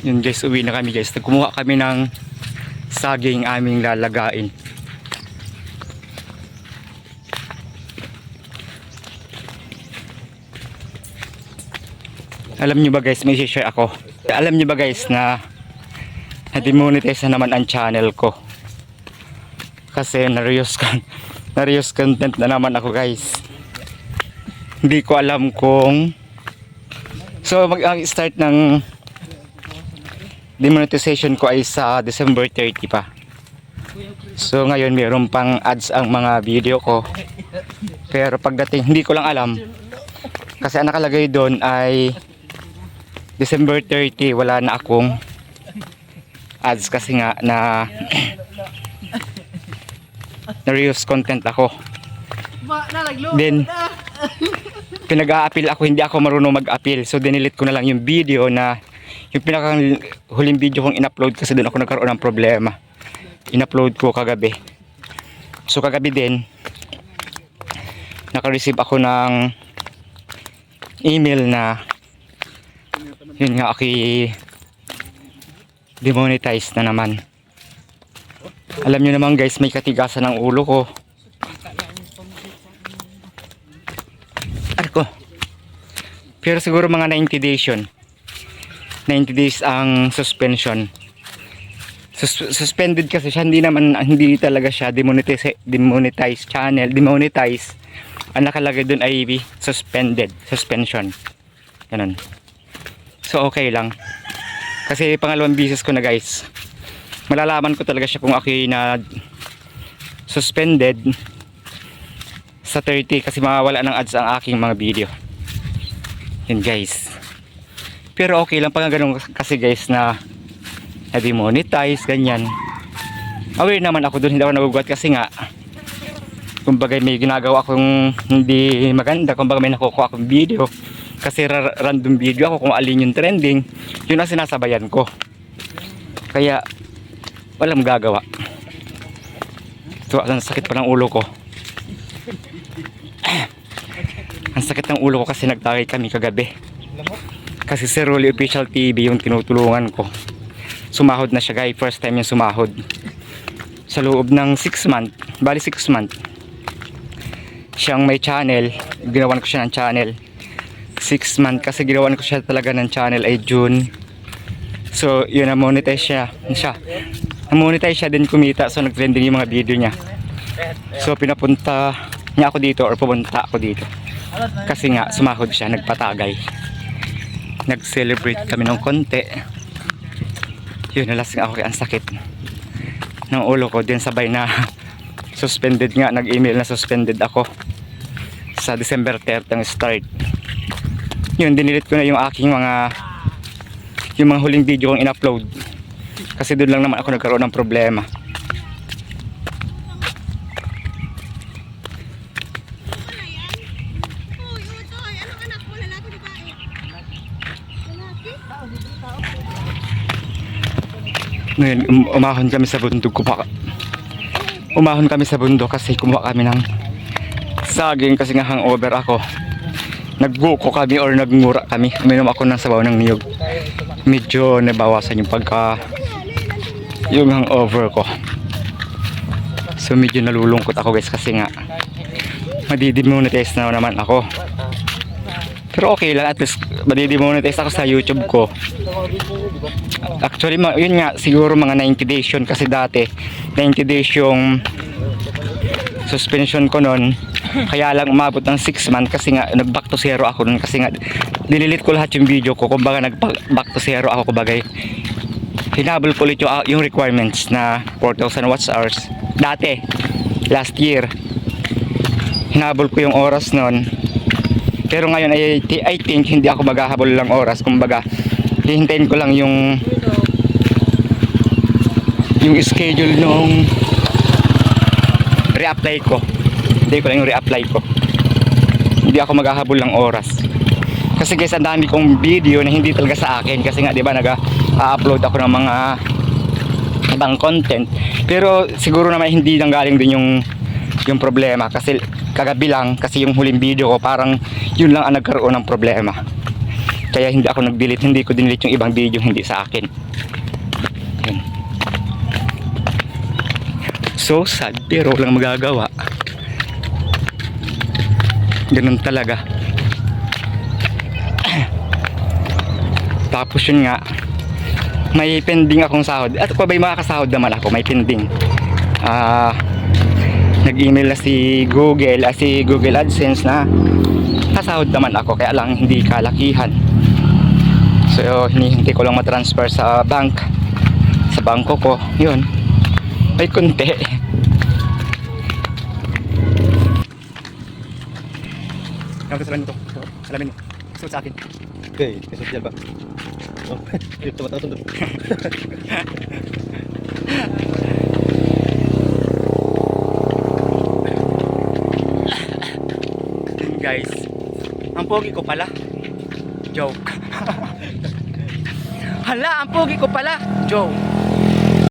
Yun guys, uwi na kami guys. Kumuha kami ng saging aming lalagain. Alam nyo ba guys, may share ako. Alam nyo ba guys na na-demonetize na naman ang channel ko. Kasi na-reuse con- na-reuse content na naman ako guys. Hindi ko alam kung So mag-start ng demonetization ko ay sa December 30 pa. So ngayon mayroon pang ads ang mga video ko. Pero pagdating hindi ko lang alam kasi ang nakalagay doon ay December 30 wala na akong ads kasi nga na na reuse content ako. Then pinag-a-appeal ako, hindi ako marunong mag-appeal. So dinilit ko na lang yung video na yung pinaka huling video kong in-upload kasi doon ako nagkaroon ng problema. In-upload ko kagabi. So kagabi din naka-receive ako ng email na yun nga aki demonetize na naman. Alam nyo naman guys, may katigasan ng ulo ko. Arko. Pero siguro mga 90 days yun. 90 days ang suspension. Sus- suspended kasi siya, hindi naman, hindi talaga siya demonetize, demonetize channel, demonetize. Ang nakalagay dun ay suspended, suspension. Ganun. So okay lang. Kasi pangalawang bisis ko na guys. Malalaman ko talaga siya kung ako na suspended sa 30 kasi mawawala ng ads ang aking mga video. Yun guys. Pero okay lang pag ganun kasi guys na na-demonetize, ganyan. Aware naman ako doon, hindi ako nagugulat kasi nga kumbaga may ginagawa akong hindi maganda, kumbaga may nakukuha akong video kasi ra- random video ako kung alin yung trending, yun ang sinasabayan ko. Kaya walang gagawa. So, ang sakit pa ng ulo ko. Ang sakit ng ulo ko kasi nagtagay kami kagabi. Kasi si Rolly Official TV yung tinutulungan ko. Sumahod na siya guys. First time yung sumahod. Sa loob ng 6 month. Bali 6 month. Siyang may channel. Ginawan ko siya ng channel. 6 month. Kasi ginawan ko siya talaga ng channel ay June. So yun na monetize siya. siya. Na-monetize siya din kumita. So nag-trending yung mga video niya. So pinapunta niya ako dito or pumunta ako dito. Kasi nga sumahod siya, nagpatagay. Nag-celebrate kami ng konti. Yun, nalasing ako kaya ang sakit ng ulo ko. Din sabay na suspended nga, nag-email na suspended ako sa December 30 ang start. Yun, dinilit ko na yung aking mga yung mga huling video kong in-upload. Kasi doon lang naman ako nagkaroon ng problema. Ngayon, um- umahon kami sa bundok ko pa. Umahon kami sa bundok kasi kumuha kami ng saging kasi nga hangover ako. Nagbuko kami or nagmura kami. Uminom ako ng sabaw ng niyog. Medyo nabawasan yung pagka yung hangover ko. So medyo nalulungkot ako guys kasi nga madidemonetize na naman ako. Pero okay lang at least madidemonetize ako sa YouTube ko. Actually, yun nga, siguro mga 90 days yun kasi dati 90 days yung suspension ko nun. Kaya lang umabot ng 6 months kasi nga nag back to zero ako nun kasi nga dinilit ko lahat yung video ko kumbaga nag back to zero ako kumbaga hinabol ko ulit yung, ah, yung requirements na 4,000 watts hours dati last year hinabol ko yung oras nun pero ngayon ay I think hindi ako maghahabol lang oras. Kumbaga hihintayin ko lang yung yung schedule nung re-apply ko. Hindi ko lang yung re-apply ko. Hindi ako maghahabol ng oras. Kasi guys ang dami kong video na hindi talaga sa akin. Kasi nga di ba nag-upload ako ng mga ibang content. Pero siguro naman hindi nang galing din yung yung problema kasi kagabi lang kasi yung huling video ko parang yun lang ang nagkaroon ng problema Kaya hindi ako nag-delete, hindi ko dinelete yung ibang video hindi sa akin. Yan. So sad, pero walang magagawa. Ganun talaga. Tapos yun nga, may pending akong sahod. At kung ba'y makakasahod naman ako, may pending. Ah, nag-email na si Google, ah, si Google AdSense na kasahod naman ako, kaya lang hindi kalakihan. So, hinihintay ko lang matransfer sa bank, sa bangko ko. Yun, may kunti. Ano salamin mo to? Salamin mo. Suot sa akin. Okay, social ba? Oh, yun, tumataas doon. Yun guys. Ang pogi ko pala. Joke. Hala, ang pogi ko pala. Joke.